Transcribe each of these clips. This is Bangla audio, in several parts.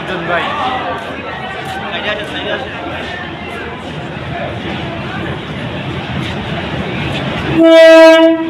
সাবধান ভাই Yeah.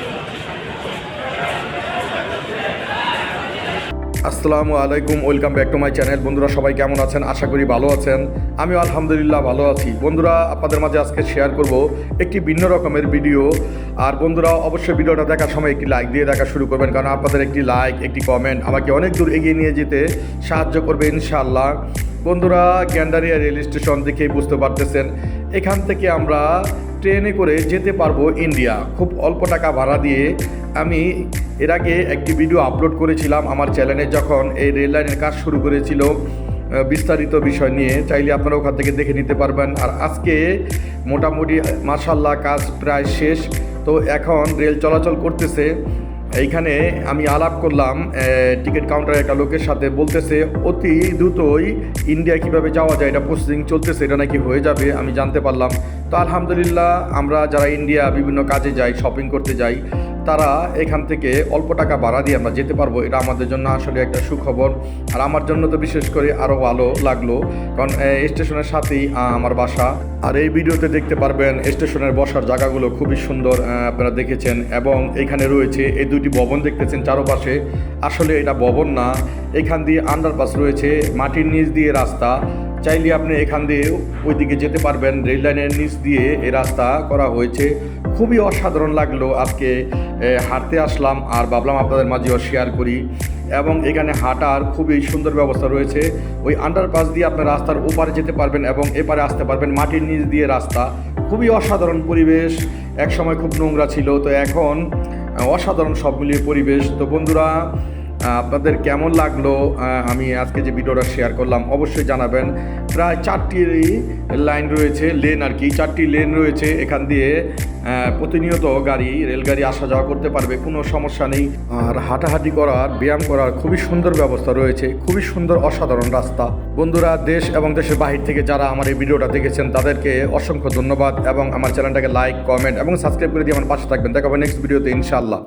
আসসালামু আলাইকুম, welcome back to my channel. বন্ধুরা, সবাই কেমন আছেন? আশা করি ভালো আছেন। আমিও আলহামদুলিল্লাহ ভালো আছি। বন্ধুরা, আপনাদের মাঝে আজকে শেয়ার করব একটি ভিন্ন রকমের ভিডিও আর বন্ধুরা, অবশ্যই ভিডিওটা দেখার সময় একটি লাইক দিয়ে দেখা শুরু করবেন, কারণ আপনাদের একটি লাইক একটি কমেন্ট আমাকে অনেক দূর এগিয়ে নিয়ে যেতে সাহায্য করবে ইনশাআল্লাহ। বন্ধুরা, গ্যান্ডারিয়া রেল স্টেশন দেখেই বুঝতে পারতেছেন, এখান থেকে আমরা ট্রেনে করে যেতে পারব ইন্ডিয়া। খুব অল্প টাকা ভাড়া দিয়ে আমি এর আগে একটি ভিডিও আপলোড করেছিলাম আমার চ্যানেলে যখন এই রেল লাইনের কাজ শুরু করেছিল বিস্তারিত বিষয় নিয়ে। চাইলে আপনারা ওখান থেকে দেখে নিতে পারবেন। আর আজকে মোটামুটি মার্শাল্লাহ কাজ প্রায় শেষ। তো এখন রেল চলাচল করতেছে। এইখানে আমি আলাপ করলাম টিকিট কাউন্টারের একটা লোকের সাথে বলতেছে, অতি দ্রুতই ইন্ডিয়া কীভাবে যাওয়া যায়? এটা প্রসেসিং চলতেছে, এটা নাকি হয়ে যাবে? আমি জানতে পারলাম। তো আলহামদুলিল্লাহ, আমরা যারা ইন্ডিয়া বিভিন্ন কাজে যাই শপিং করতে যাই, তারা এখান থেকে অল্প টাকা ভাড়া দিয়ে আমরা যেতে পারব। এটা আমাদের জন্য আসলে একটা সুখবর। আর আমার জন্য তো বিশেষ করে আরও ভালো লাগল, কারণ স্টেশনের সাথেই আমার বাসা। আর এই ভিডিওতে দেখতে পারবেন, স্টেশনের বসার জায়গাগুলো খুবই সুন্দর আপনারা দেখেছেন। এবং এখানে রয়েছে এই দুটি ভবন দেখতেছেন চারপাশে। আসলে এটা ভবন না, এখান দিয়ে আন্ডারপাস রয়েছে, মাটির নিচ দিয়ে রাস্তা। চাইলে আপনি এখান দিয়ে ওইদিকে যেতে পারবেন। রেল লাইনের নিচ দিয়ে এ রাস্তা করা হয়েছে। খুবই অসাধারণ লাগল আজকে হাঁটতে আসলাম আর ভাবলাম আপনাদের মাঝেও শেয়ার করি। এবং এখানে হাঁটার খুবই সুন্দর ব্যবস্থা রয়েছে। ওই আন্ডারপাস দিয়ে আপনি রাস্তার ওপারে যেতে পারবেন এবং এপারে আসতে পারবেন মাটির নিচ দিয়ে রাস্তা। খুবই অসাধারণ পরিবেশ। এক সময় খুব নোংরা ছিল। তো এখন, অসাধারণ সব মিলিয়ে পরিবেশ। তো বন্ধুরা আপনাদের কেমন লাগল? আমি আজকে যে ভিডিওটা শেয়ার করলাম, অবশ্যই জানাবেন। প্রায় চারটি লাইন রয়েছে লেন আর কি। চারটি লেন রয়েছে, এখান দিয়ে প্রতিনিয়ত গাড়ি, রেলগাড়ি আসা যাওয়া করতে পারবে, কোনো সমস্যা নেই। আর হাঁটাহাঁটি করার, ব্যায়াম করার খুবই সুন্দর ব্যবস্থা রয়েছে, খুবই সুন্দর, অসাধারণ রাস্তা। বন্ধুরা, দেশ এবং দেশের বাহির থেকে যারা আমার এই ভিডিওটা দেখেছেন, তাদেরকে অসংখ্য ধন্যবাদ এবং আমার চ্যানেলটাকে লাইক কমেন্ট এবং সাবস্ক্রাইব করে দিয়ে আমার পাশে থাকবেন। দেখাবো নেক্সট ভিডিওতে ইনশাআল্লাহ।